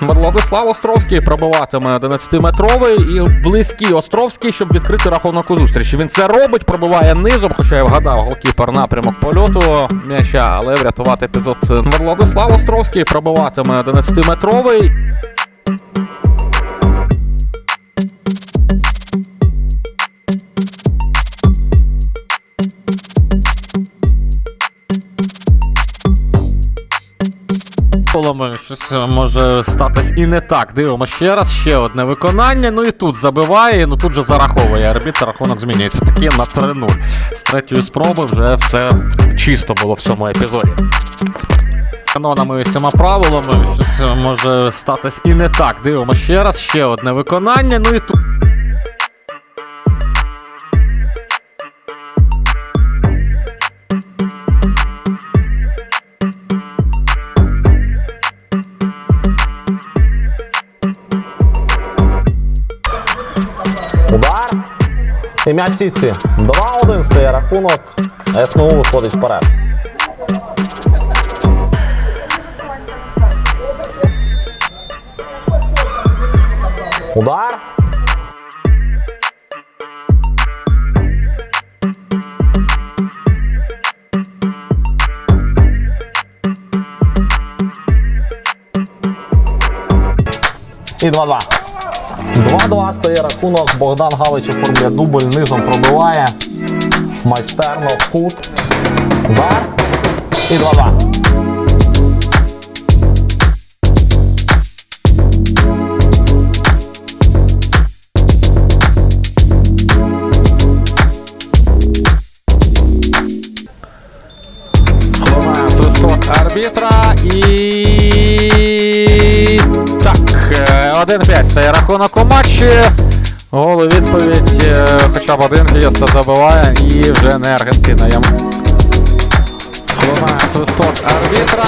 Владислав Островський пробиватиме 11-метровий і близький Островський, щоб відкрити рахунок у зустрічі. Він це робить, пробиває низом, хоча я вгадав голкіпер напрямок польоту м'яча, але врятувати епізод. Владислав Островський пробиватиме 11-метровий. Коломи щось може статись і не так. Дивимося ще раз, ще одне виконання. Ну і тут забиває, ну тут же зараховує арбітр, рахунок змінюється. Такі на 3-0. З третьої спроби вже все чисто було в цьому епізоді. Канонами і всіма правилами щось може статись і не так. Дивимося ще раз, ще одне виконання. Ну і тут. Удар. І м'яч сітці. 2-1 стає рахунок. СМУ виходить вперед. Удар. І 2-2. 2-2 стає рахунок. Богдан Галич оформлює дубль, низом пробиває. Майстерно в кут. Удар. І 2-2. Лунає свисток арбітра і. Так, е, 1-5 стає рахунок у матчі. Гол у відповідь, е, хоча б один Гієста забиває і вже не Аргентина. Йому. Лунає свисток арбітра